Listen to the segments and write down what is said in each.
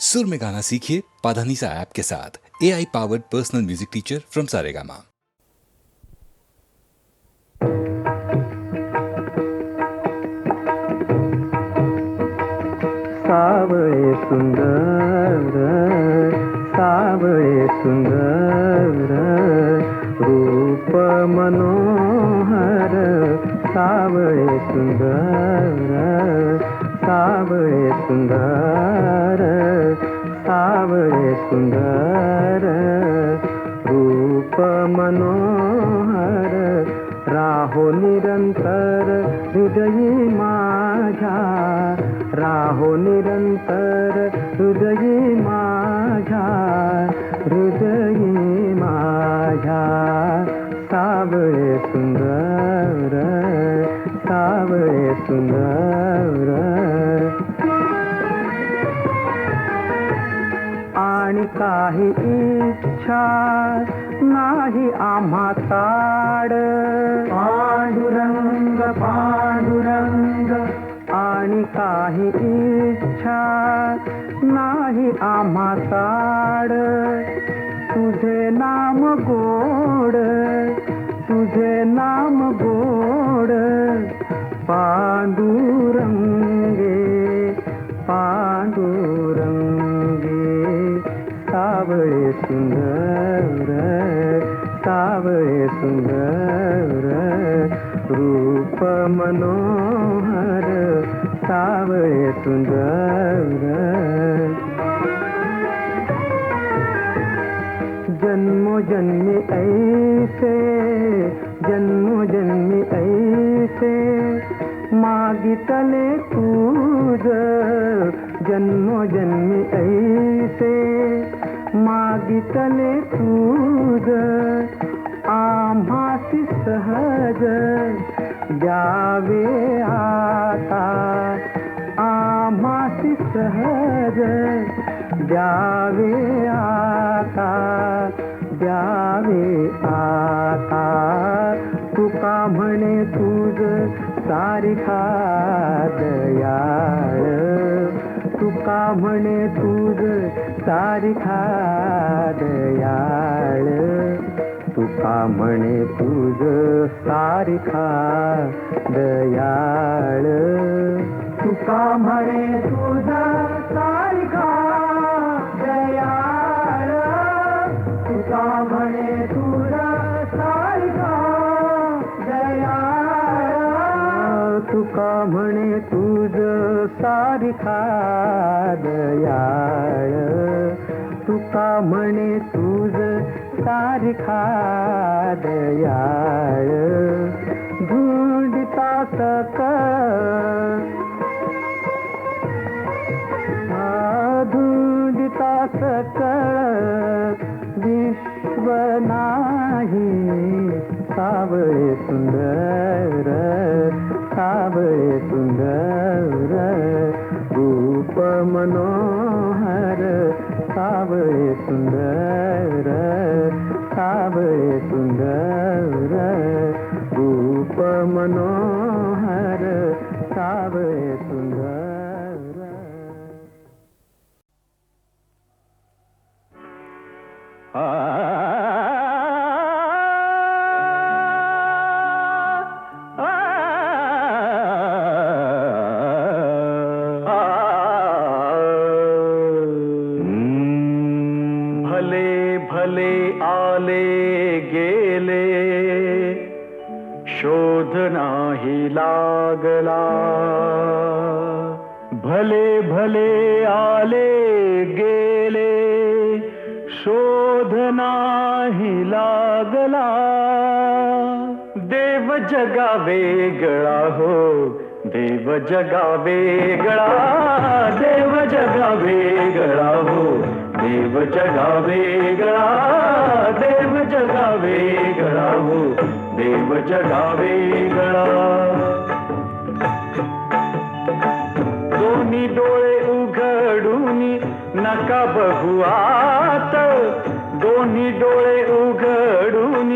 सुर में गाना सीखिए पाधानीसा ऐप के साथ। A I powered personal music teacher from Saregama सावळे सुंदर सावळे सुंदर, रूप मनोहर। सावळे सुंदर सावळे सुंदर। सावळे सुंदर रूप मनोहर राहो निरंतर हृदयी माझ्या राहो निरंतर हृदयी माझ्या हृदयी माझ्या. सावळे सुंदर सावळे सुंदर काही इच्छा नाही आम्हा ताड. पांडुरंग पांडुरंग. आणि काही इच्छा नाही आम्हा ताड. तुझे नाम गोड सुंदर सावळे सुंदर रूप मनोहर सावळे सुंदर। जन्मोजन्मी ऐसे जन्मोजन्मी ऐसे मागितले तुझ जन्मोजन्मी ऐसे मागितले तुझ आम्हासी सहज द्यावे आता। आम्हासी सहज द्यावे आता द्यावे आता। तुका म्हणे तुझ सारिखा दयाळ। म्हणे तुझ सारिखा दयाळ तुका म्हणे तुझ सारिखा दयाळ तुका म्हणे तुझ सारिखा दयाळ तुका म्हणे तुझ सारिखा दयाळ तुका म्हणे सारिखा याळ तुका म्हणे तुझ सारिखा याळ धुंडिता सक धुंडिता सक विश्व नाही सावळे सुंदर सावळे सुंदर. मनोहर सावे सुंदर भले भले आले गेले शोध नाही लागला. भले भले आले गेले शोध नाही लागला. देव जगा वेगळा हो देव जगा वेगळा. देव जगा वेगळा हो देव जगा वेगळा. देव जगा वेगळा हो. देव जगा वेगळा दोन्ही डोळे उघडून नका बघू आत. दोन्ही डोळे उघडून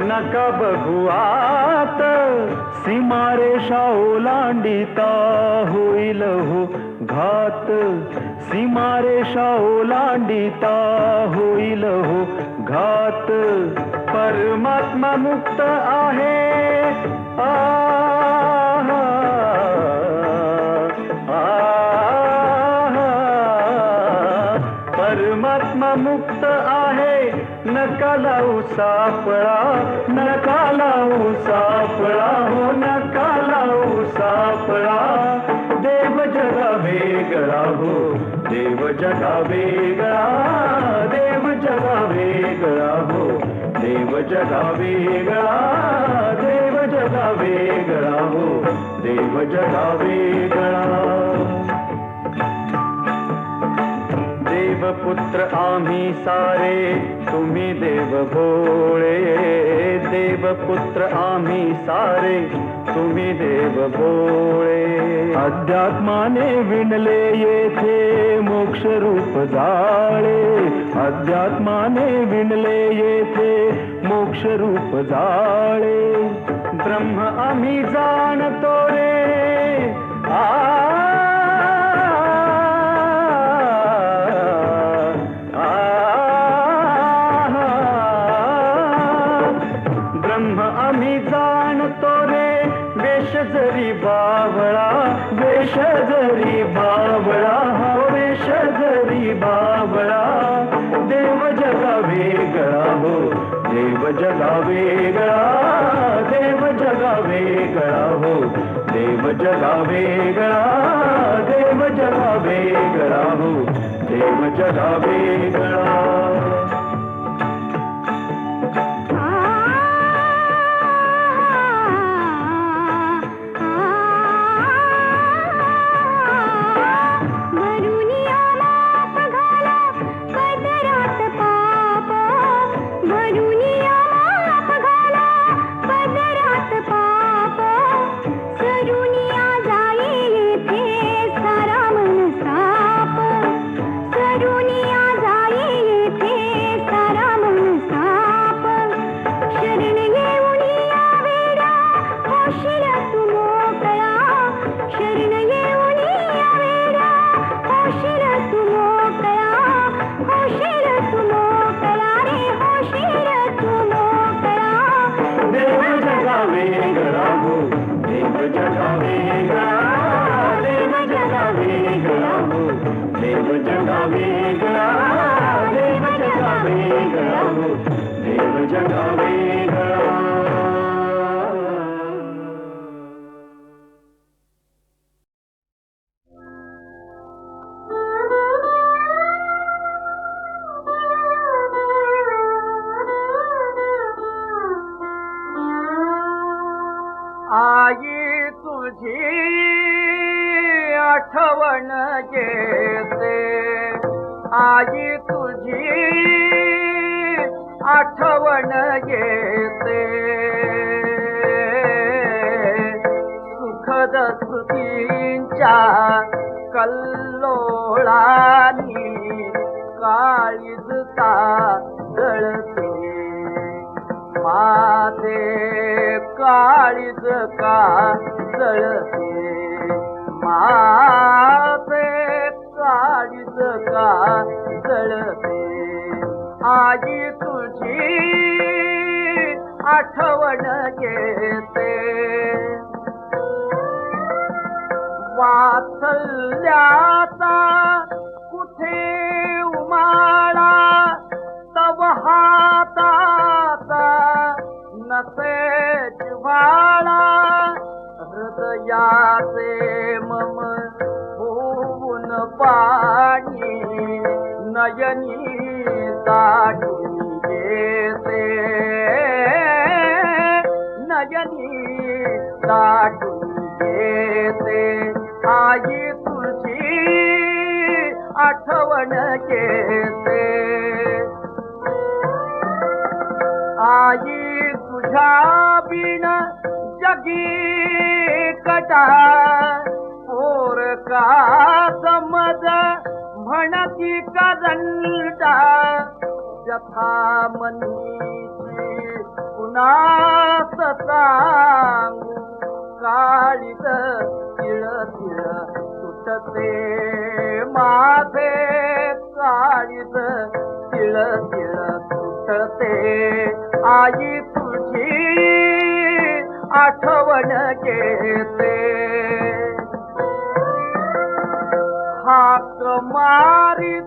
नका बघू आत. सीमारेषा ओलांडिता होईल हो घात. सीमारेषा ओलांडिता होईल हो घात. परमात्मा मुक्त आहे. परमात्मा मुक्त आहे. लावू सापळा नका लावू सापळा, हो नका लावू सापळा. देव जगा वेगळा हो, देव जगा वेगळा. देव जगा वेगळा हो. देव जगा वेगळा देव जगा वेगळा हो देव जगा वेगळा देवपुत्र आम्ही सारे तुम्ही देव भोळे देवपुत्र आम्ही सारे तुम्ही देव भोळे. अध्यात्माने विणले येथे मोक्ष रूप जाळे. अध्यात्माने विणले येथे मोक्ष रूप जाळे. ब्रह्म आम्ही जाणतो रे. आ जरी बावळा वेश जरी बावळा हो वेश जरी बावळा. देव जगा वेगळा हो देव जगा वेगळा. देव जगा वेगळा हो देव जगा वेगळा. देव जगा वेगळा हो देव जगा वेगळा. तुझी आठवण येते आई तुझी आठवण येते सुखद स्मृतींच्या कल्लोळानी काळीजता जळते. माझे काळीज का जळते माझे काळीज का जळते? आजी तुझी आठवण येते वाचल्यात नयनी दाटून येते आई तुझी आठवण केते आई तुझ्या बिन जगी कटा पोर का समज म्हणती करंटा जथा मनी पुन्हा सांगू काळीत तिळ तिळ सुटते. माझे काळीत तिळ तिळ सुटते. आई तुझी आठवण घेते. हाक मारी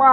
மா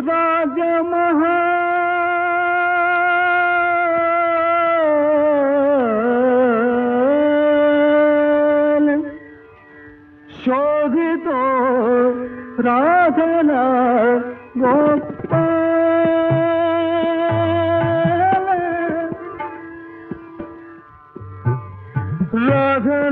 রাজমহা শোভিত রাধনা গোপা রাধা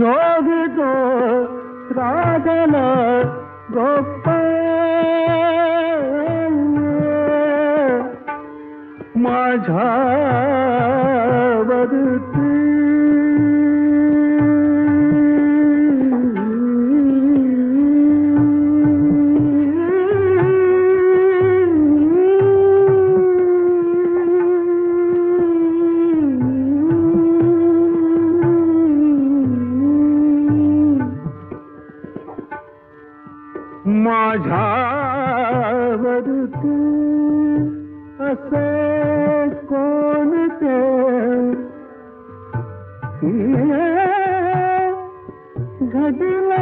చోదితో రాగల గొప్ప माझा को गॾी लाइ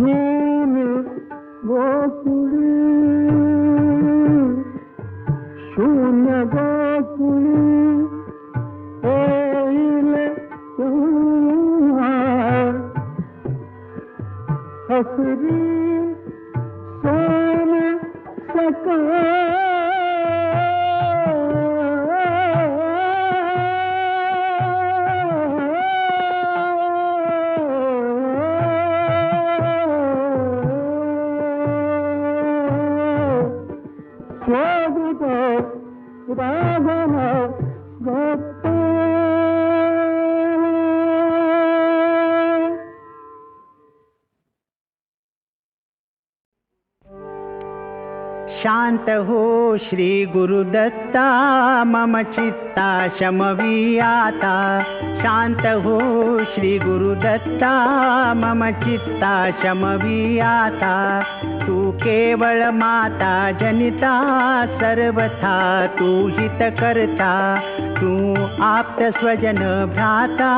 शून्य Thank you. शान्त हो श्रीगुरुदत्ता मम चित्ता शमवियाता। शान्त हो श्रीगुरुदत्ता मम चित्ता शमवियाता। तु केवल माता जनिता सर्वथा तु तू जितकर्ता तप्तस्वजन भ्राता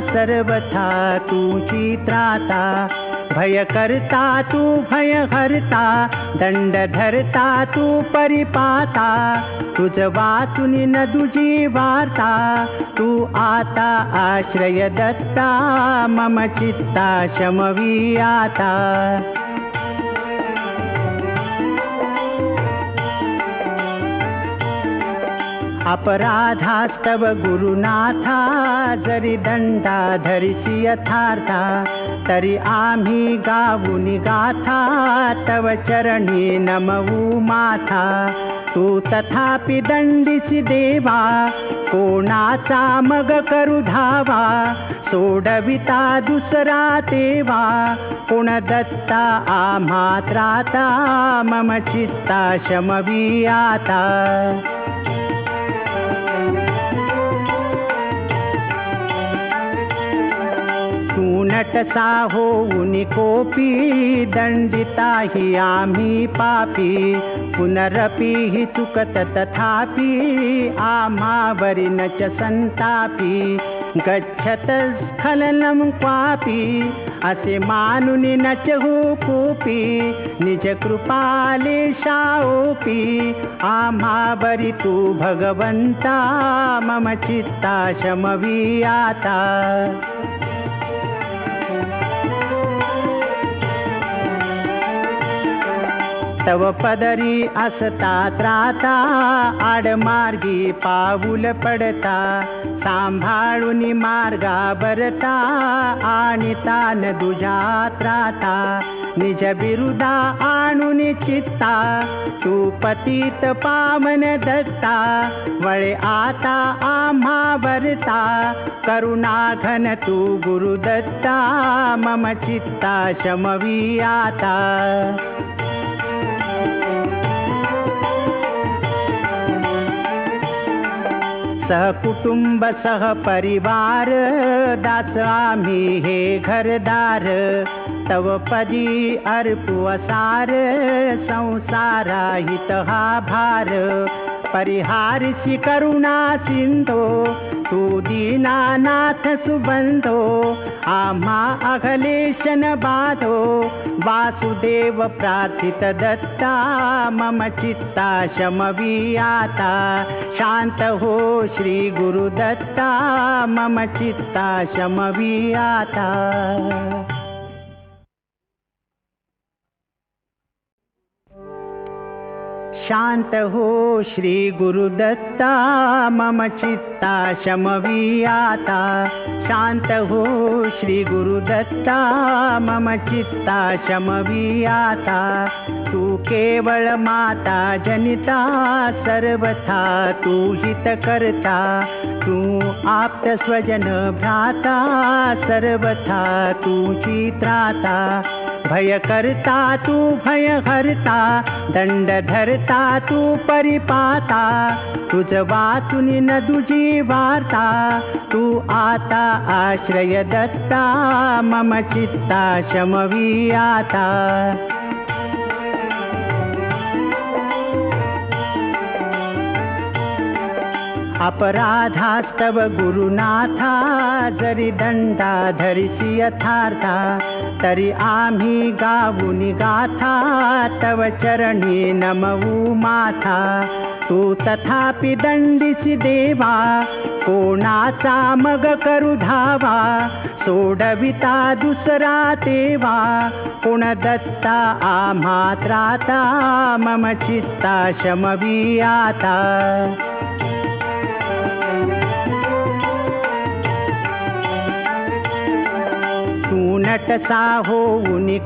सर्वथा तु चित्राता। भय करता तू भय हरता दंड धरता तू परिपाता तुझ वाचून न तुझी वार्ता तू आता आश्रय दत्ता मम चित्ता शमवी आता अपराधास्तव गुरुनाथा जरी दंडा धरिसी यथार्था तरी आम्ही गाऊन गाथा तव चरणी नमवू माथा. तू तथापि दंडिसी देवा कोणाचा मग करू धावा? सोडविता दुसरा देवा कोण दत्ता आम्हा त्राता मम चित्ता शमवी आता. तू नटसा होऊन कोपी दंडिता हि आम्ही पापी. पुनरपि हि चुकत तथापि आम्हावरि न च संतापी. गच्छत स्खलनं क्वापि असे मानुनि न च हो कोपी निज कृपाले शाओपी तु तू भगवंता मम चित्ता शमवी तव पदरी असता त्राता आडमार्गी पाऊल पडता सांभाळून मार्गा बरता आणि तान दुजा त्राता. निज बिरुदा आणून चित्ता तू पतित पावन दत्ता वळे आता आम्हा बरता करुणा घन तू गुरुदत्ता मम चित्ता शमवी आता. सहकुटुंब सहपरिवार दास आम्ही हे घरदार. तव पदी अर्पू संसारा हित हा भार. परिहारसी करुणा सिंधो सुदीनानाथ सुबन्धो आमा अखलेशन बाधो वासुदेव प्रार्थित दत्ता मम चित्ता शमवियाता हो श्रीगुरुदत्ता मम चित्ता शमवियाता शांत हो श्री गुरुदत्ता मम चित्ता शमवियाता शांत हो श्री गुरुदत्ता मम चित्ता शमवियाता तू। केवळ माता जनिता सर्वथा तू हित करता तू आप्त स्वजन भ्राता सर्वथा तू चित्राता। भयकर्ता तु भयहर्ता दण्डधर्ता तु परिपाता। तुजवा तुनि न दुजीवार्ता तु आता आश्रय दत्ता मम चित्ता शमवीयाता अपराधास्तव गुरुनाथा जरि दण्डाधरिषि यथार्था। तरी आम्ही गाऊन गाथा तव चरणी नमवू माथा. तू तथापि दंडिसी देवा कोणाचा मग करू धावा? सोडविता दुसरा देवा कोण दत्ता आम्हा त्राता मम चित्ता शमवी आता. नटसाहोनिकोऽपि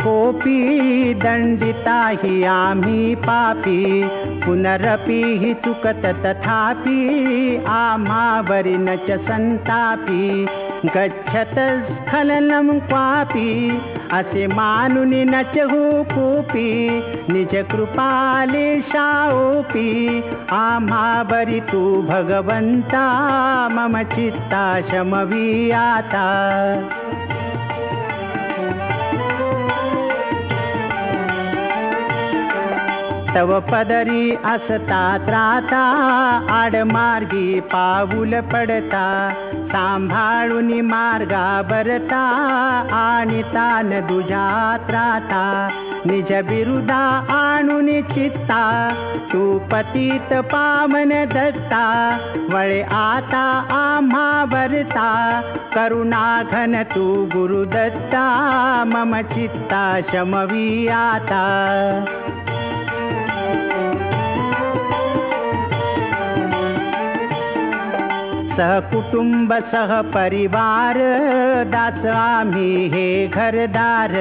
दण्डिता हि आमी पापी पुनरपि हि सुकत तथापि आमावरि न च सन्तापि गच्छत स्खलनं क्वापि असि मानुनि न च कोऽपि निजकृपालेशापि आमावरि तु भगवन्ता मम चित्ता शमवीयाता तव पदरी असता त्राता आडमार्गी पाऊल पडता. सांभाळून मार्गा बरता आणि तान दुजा त्राता. निज बिरुदा आणून चित्ता तू पतित पावन दत्ता. वळे आता आम्हा वरता करुणाघन तू गुरुदत्ता. मम चित्ता शमवी आता. सहकुटुंब सहपरिवार दास आम्ही हे घरदार.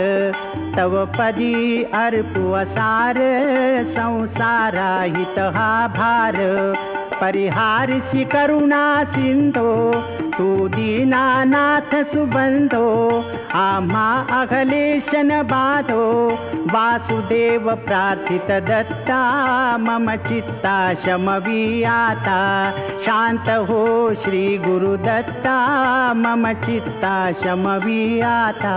तव पदी अर्पु संसारा हित हा भार. परिहारसी करुणा सिंधो तू दीनानाथ सुबंधो आम्हा अघलेशन बाधो वासुदेव प्रार्थित दत्ता मम चित्ता शमवी आता शांत हो श्री गुरुदत्ता मम चित्ता शमवी आता